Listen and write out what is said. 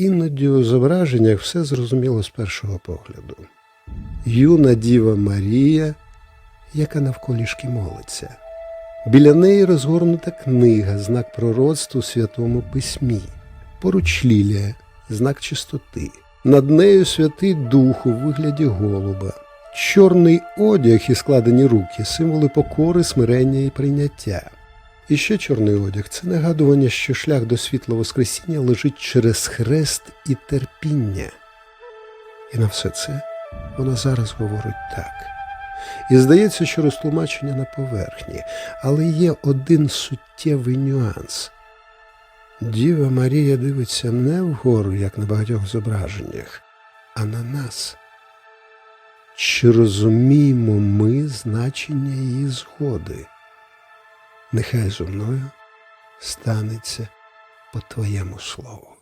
іноді у зображеннях все зрозуміло з першого погляду. Юна Діва Марія, яка навколішки молиться. Біля неї розгорнута книга, знак пророцтва у Святому Письмі, поруч лілія, знак чистоти. Над нею святий дух у вигляді голуба, чорний одяг і складені руки, символи покори, смирення і прийняття. І ще чорний одяг це нагадування, що шлях до світла Воскресіння лежить через хрест і терпіння. І на все це вона зараз говорить так. І здається, що розтлумачення на поверхні, але є один суттєвий нюанс. Діва Марія дивиться не вгору, як на багатьох зображеннях, а на нас. Чи розуміємо ми значення її згоди? Нехай зо мною станеться по твоєму слову.